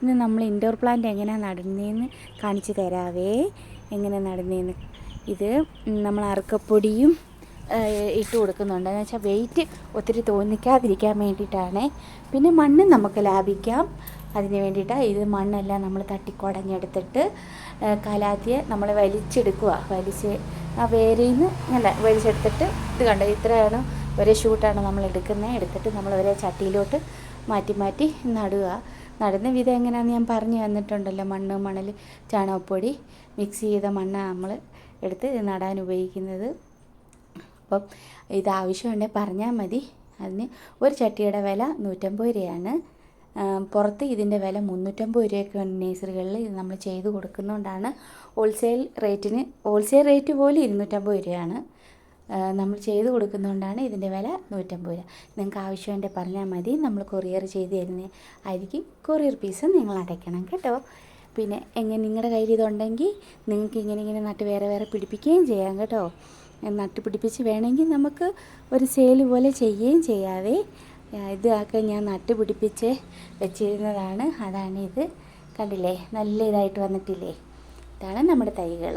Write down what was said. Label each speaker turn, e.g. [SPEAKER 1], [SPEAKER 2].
[SPEAKER 1] ഇന്ന് നമ്മൾ indoor plant എങ്ങനെ നടുന്നതെന്ന് കാണിച്ചു തരാവേ. എങ്ങനെ നടുന്നതെന്ന് ഇത് നമ്മൾ അറുക്കപ്പൊടിയും ഇട്ട് കൊടുക്കുന്നുണ്ട്. എന്ന് വെച്ചാൽ വെയിറ്റ് ഒത്തിരി തോന്നിക്കാതിരിക്കാൻ വേണ്ടിയിട്ടാണ്. പിന്നെ മണ്ണ് നമുക്ക് ലാഭിക്കാം. അതിന് വേണ്ടിയിട്ടാണ് ഇത് മണ്ണെല്ലാം നമ്മൾ തട്ടിക്കുടഞ്ഞെടുത്തിട്ട് കലാത്തിയെ നമ്മൾ വലിച്ചെടുക്കുക. വലിച്ച് ആ വേരിൽ നിന്ന് അല്ല വലിച്ചെടുത്തിട്ട് ഇത് കണ്ടോ? ഇത്രയാണ് ഒരേ ഷൂട്ടാണ് നമ്മൾ എടുക്കുന്നത് എടുത്തിട്ട് നമ്മൾ ഒരേ ചട്ടിയിലോട്ട് മാറ്റി മാറ്റി നടുക. നടുന്ന വിധം എങ്ങനെയാണെന്ന് ഞാൻ പറഞ്ഞു തന്നിട്ടുണ്ടല്ലോ. മണ്ണ് മണൽ ചാണകപ്പൊടി മിക്സ് ചെയ്ത മണ്ണ് നമ്മൾ എടുത്ത് നടാൻ ഉപയോഗിക്കുന്നത്. അപ്പം ഇത് ആവശ്യമുണ്ടെങ്കിൽ പറഞ്ഞാൽ മതി. അതിന് ഒരു ചട്ടിയുടെ വില നൂറ്റമ്പത് രൂപയാണ്. പുറത്ത് ഇതിന്റെ വില മുന്നൂറ്റമ്പത് രൂപയൊക്കെ നേഴ്സറികളിൽ ഇത് നമ്മൾ ചെയ്ത് കൊടുക്കുന്നതുകൊണ്ടാണ് ഹോൾസെയിൽ റേറ്റിന് ഹോൾസെയിൽ റേറ്റ് പോലും ഇരുന്നൂറ്റമ്പത് രൂപയാണ്. നമ്മൾ ചെയ്ത് കൊടുക്കുന്നതുകൊണ്ടാണ് ഇതിന്റെ വില നൂറ്റമ്പത് രൂപ. നിങ്ങൾക്ക് ആവശ്യമുണ്ടെങ്കിൽ പറഞ്ഞാൽ മതി. നമ്മൾ കൊറിയർ ചെയ്ത് തരുന്ന ആയിരിക്കും. കൊറിയർ പീസ് നിങ്ങൾ അടയ്ക്കണം കേട്ടോ. പിന്നെ എങ്ങനെ നിങ്ങളുടെ കയ്യിൽ ഇതുണ്ടെങ്കിൽ നിങ്ങൾക്ക് ഇങ്ങനെ ഇങ്ങനെ നട്ട് വേറെ വേറെ പിടിപ്പിക്കുകയും ചെയ്യാം കേട്ടോ. നട്ട് പിടിപ്പിച്ച് വേണമെങ്കിൽ നമുക്ക് ഒരു സെയിൽ പോലെ ചെയ്യുകയും ചെയ്യാവേ. ഇതൊക്കെ ഞാൻ നട്ട് പിടിപ്പിച്ച് വെച്ചിരുന്നതാണ്. അതാണ് ഇത് കണ്ടില്ലേ? നല്ല ഇതായിട്ട് വന്നിട്ടില്ലേ? ഇതാണ് നമ്മുടെ തൈകൾ